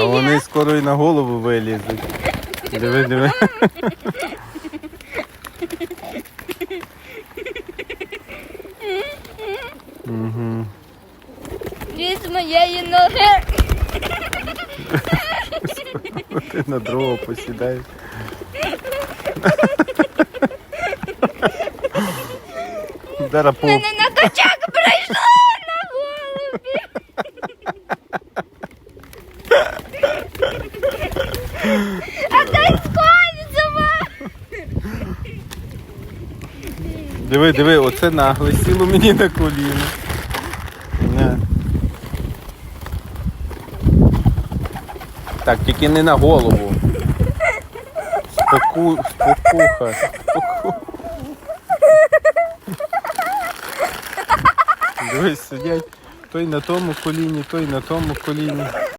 А вони скоро і на голову вилізуть. Диви, диви. Угу. Від моєї ноги. Ти на дрова посідай. Зараз по... Мене на качак прийшла на голубі. А дай скользова. Диви, диви, оце нагле сіло мені на коліно. Так, тільки не на голову. Споку... Спокуха. Споку... Дивись, сидять той на тому коліні, той на тому коліні.